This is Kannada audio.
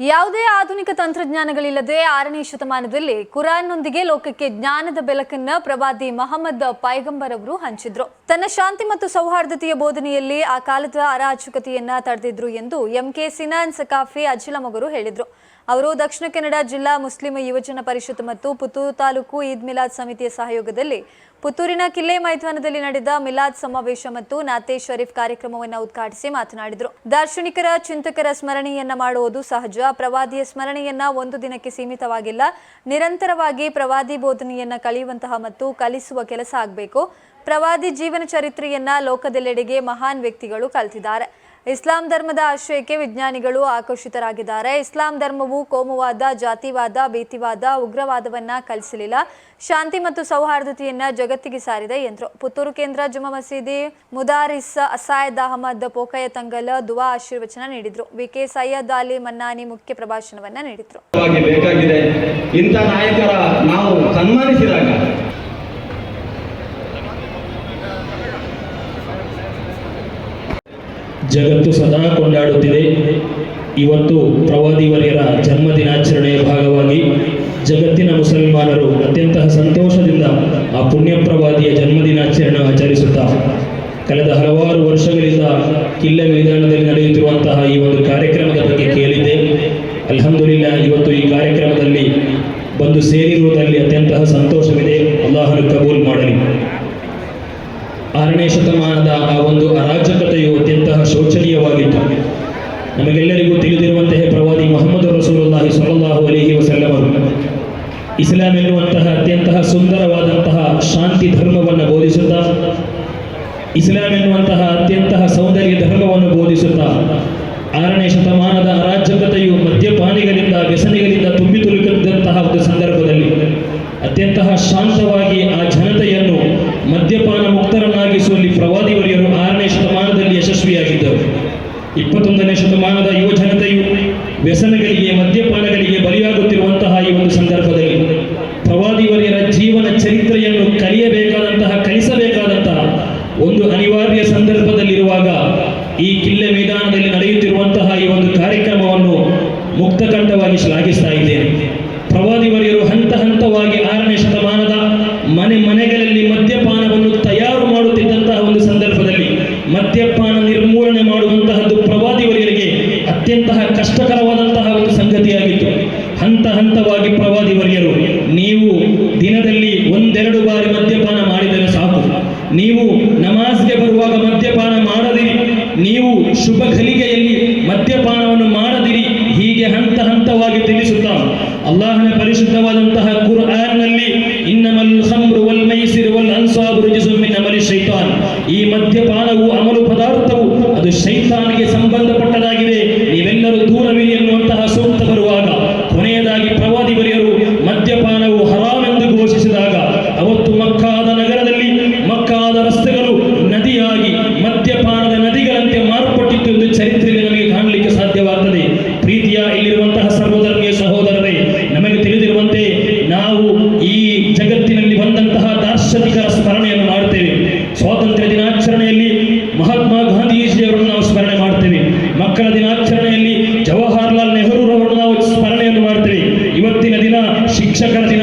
ಯಾವುದೇ ಆಧುನಿಕ ತಂತ್ರಜ್ಞಾನಗಳಿಲ್ಲದೆ ಆರನೇ ಶತಮಾನದಲ್ಲಿ ಕುರಾನ್ನೊಂದಿಗೆ ಲೋಕಕ್ಕೆ ಜ್ಞಾನದ ಬೆಳಕನ್ನ ಪ್ರವಾದಿ ಮಹಮ್ಮದ್ ಪೈಗಂಬರ್ ಅವರು ಹಂಚಿದ್ರು. ತನ್ನ ಶಾಂತಿ ಮತ್ತು ಸೌಹಾರ್ದತೆಯ ಬೋಧನೆಯಲ್ಲಿ ಆ ಕಾಲದ ಅರಾಜಕತೆಯನ್ನ ತಡೆದಿದ್ರು ಎಂದು ಎಂಕೆ ಸಿನಾನ್ ಸಕಾಫಿ ಅಜಿಲಮಗರು ಹೇಳಿದ್ರು. ಅವರು ದಕ್ಷಿಣ ಕನ್ನಡ ಜಿಲ್ಲಾ ಮುಸ್ಲಿಂ ಯುವಜನ ಪರಿಷತ್ ಮತ್ತು ಪುತ್ತೂರು ತಾಲೂಕು ಈದ್ ಮಿಲಾದ್ ಸಮಿತಿಯ ಸಹಯೋಗದಲ್ಲಿ ಪುತ್ತೂರಿನ ಕಿಲ್ಲೆ ಮೈದಾನದಲ್ಲಿ ನಡೆದ ಮಿಲಾದ್ ಸಮಾವೇಶ ಮತ್ತು ನಾತೆ ಶರೀಫ್ ಕಾರ್ಯಕ್ರಮವನ್ನು ಉದ್ಘಾಟಿಸಿ ಮಾತನಾಡಿದರು. ದಾರ್ಶನಿಕರ, ಚಿಂತಕರ ಸ್ಮರಣೆಯನ್ನ ಮಾಡುವುದು ಸಹಜ. ಪ್ರವಾದಿಯ ಸ್ಮರಣೆಯನ್ನ ಒಂದು ದಿನಕ್ಕೆ ಸೀಮಿತವಾಗಿಲ್ಲ. ನಿರಂತರವಾಗಿ ಪ್ರವಾದಿ ಬೋಧನೆಯನ್ನ ಕಳೆಯುವಂತಹ ಮತ್ತು ಕಲಿಸುವ ಕೆಲಸ ಆಗಬೇಕು. ಪ್ರವಾದಿ ಜೀವನ ಚರಿತ್ರೆಯನ್ನ ಲೋಕದೆಲ್ಲೆಡೆಗೆ ಮಹಾನ್ ವ್ಯಕ್ತಿಗಳು ಕಲಿತಿದ್ದಾರೆ. ಇಸ್ಲಾಂ ಧರ್ಮದ ಆಶ್ರಯಕ್ಕೆ ವಿಜ್ಞಾನಿಗಳು ಆಕರ್ಷಿತರಾಗಿದ್ದಾರೆ. ಇಸ್ಲಾಂ ಧರ್ಮವು ಕೋಮುವಾದ, ಜಾತಿವಾದ, ಭೀತಿವಾದ, ಉಗ್ರವಾದವನ್ನ ಕಲಿಸಲಿಲ್ಲ. ಶಾಂತಿ ಮತ್ತು ಸೌಹಾರ್ದತೆಯನ್ನ ಜಗತ್ತಿಗೆ ಸಾರಿದೆ ಎಂದರು. ಪುತ್ತೂರು ಕೇಂದ್ರ ಜುಮಾ ಮಸೀದಿ ಮುದಾರಿಸ್ ಅಸಾಯದ್ ಅಹಮದ್ ಪೋಕಯ ತಂಗಲ್ ದುವಾ ಆಶೀರ್ವಚನ ನೀಡಿದ್ರು. ವಿಕೆ ಸೈಯದ್ ಅಲಿ ಮನ್ನಾನಿ ಮುಖ್ಯ ಪ್ರಭಾಷಣವನ್ನ ನೀಡಿದ್ರು. ಬೇಕಾಗಿದೆ. ಇಂಥ ನಾಯಕರ ನಾವು ಸನ್ಮಾನಿಸಿದಾಗ ಜಗತ್ತು ಸದಾ ಕೊಂಡಾಡುತ್ತಿದೆ. ಇವತ್ತು ಪ್ರವಾದಿವರ್ಯರ ಜನ್ಮ ದಿನಾಚರಣೆಯ ಭಾಗವಾಗಿ ಜಗತ್ತಿನ ಮುಸಲ್ಮಾನರು ಅತ್ಯಂತ ಸಂತೋಷದಿಂದ ಆ ಪುಣ್ಯ ಪ್ರವಾದಿಯ ಜನ್ಮ ದಿನಾಚರಣೆ ಆಚರಿಸುತ್ತಾ, ಕಳೆದ ಹಲವಾರು ವರ್ಷಗಳಿಂದ ಕಿಲ್ಲೆ ಮೈದಾನದಲ್ಲಿ ನಡೆಯುತ್ತಿರುವಂತಹ ಈ ಒಂದು ಕಾರ್ಯಕ್ರಮದ ಬಗ್ಗೆ ಕೇಳಿದ್ದೆ. ಅಲ್ಹಮ್ದುಲಿಲ್ಲ ಇವತ್ತು ಈ ಕಾರ್ಯಕ್ರಮದಲ್ಲಿ ಬಂದು ಸೇರಿರುವುದರಲ್ಲಿ ಅತ್ಯಂತ ಸಂತೋಷವಿದೆ. ಅಲ್ಲಾಹನು ಕಬೂಲ್ ಮಾಡಲಿ. ಆರನೇ ಶತಮಾನದ ಆ ಒಂದು ಅರಾಜಕತೆಯು ಅತ್ಯಂತ ಶೋಚನೀಯವಾಗಿತ್ತು. ನಮಗೆಲ್ಲರಿಗೂ ತಿಳಿದಿರುವಂತಹ ಪ್ರವಾದಿ ಮೊಹಮ್ಮದ್ ರಸೂಲುಲ್ಲಾಹಿ ಸಲಹು ಅಲೈಹಿ ವಸಲ್ಲಮರು ಇಸ್ಲಾಂ ಎನ್ನುವಂತಹ ಅತ್ಯಂತ ಸುಂದರವಾದಂತಹ ಶಾಂತಿ ಧರ್ಮವನ್ನು ಬೋಧಿಸುತ್ತಾ, ಇಸ್ಲಾಂ ಎನ್ನುವಂತಹ ಅತ್ಯಂತ ಸೌಂದರ್ಯ ಧರ್ಮವನ್ನು ಬೋಧಿಸುತ್ತಾ, ಆರನೇ ಶತಮಾನದ ಅರಾಜಕತೆಯು ಮದ್ಯಪಾನಿಗಳಿಂದ ವ್ಯಸನಿಗಳಿಂದ ತುಂಬಿ ತುಳುಕಿದಂತಹ ಒಂದು ಸಂದರ್ಭದಲ್ಲಿ, ಅತ್ಯಂತ ಶಾಂತವಾಗಿ ಆ ಜನತೆಯನ್ನು ಮದ್ಯಪಾನ ಮುಕ್ತರನ್ನಾಗಿಸುವಲ್ಲಿ ಪ್ರವಾದಿವರಿಯರು ಆರನೇ ಶತಮಾನದಲ್ಲಿ ಯಶಸ್ವಿಯಾಗಿದ್ದರು ಇಪ್ಪತ್ತೊಂದನೇ ಶತಮಾನದ ಯುವ ಜನತೆಯು ವ್ಯಸನಗಳಿಗೆ, ಮದ್ಯಪಾನಗಳಿಗೆ ಬಲಿಯಾಗುತ್ತಿರುವಂತಹ ಈ ಒಂದು ಸಂದರ್ಭದಲ್ಲಿ ಪ್ರವಾದಿವರಿಯರ ಜೀವನ ಚರಿತ್ರೆಯನ್ನು ಕಲಿಯಬೇಕಾದಂತಹ, ಕಲಿಸಬೇಕಾದಂತಹ ಒಂದು ಅನಿವಾರ್ಯ ಸಂದರ್ಭದಲ್ಲಿರುವಾಗ ಈ ಕಿಲ್ಲೆ ಮೈದಾನದಲ್ಲಿ ನಡೆಯುತ್ತಿರುವಂತಹ ಈ ಒಂದು ಕಾರ್ಯಕ್ರಮವನ್ನು ಮುಕ್ತಕಂಠವಾಗಿ ಶ್ಲಾಘಿಸ್ತಾ ಇದ್ದೇನೆ. ಹಂತವಾಗಿ ಪ್ರವಾದಿ ವರ್ಯರು, ನೀವು ದಿನದಲ್ಲಿ ಒಂದೆರಡು ಬಾರಿ ಮದ್ಯಪಾನ ಮಾಡಿದರೆ ಸಾಕು. ನೀವು ನಮಾಜ್ಗೆ ಬರುವಾಗ ಮದ್ಯಪಾನ ಮಾಡದಿರಿ. ನೀವು ಶುಭ ಕಲಿಕೆಯಲ್ಲಿ ಮದ್ಯಪಾನವನ್ನು ಮಾಡದಿರಿ. ಹೀಗೆ ಹಂತ ಹಂತವಾಗಿ ತಿಳಿಸುತ್ತಾ. ಅಲ್ಲಾಹನ ಪರಿಶುದ್ಧವಾದಂತಹ ಕುರ್ಆನ್ನಲ್ಲಿ ಇನ್ನಮಲ್ ಖಮ್ರು ವಲ್ ಮೈಸಿರ್ ವಲ್ ಅನ್ಸಾಬ್ ರುಜುಸುಂ ಮಿನ್ ಶೈತಾನ್ ಈ ಮದ್ಯಪಾನವು Muchas gracias.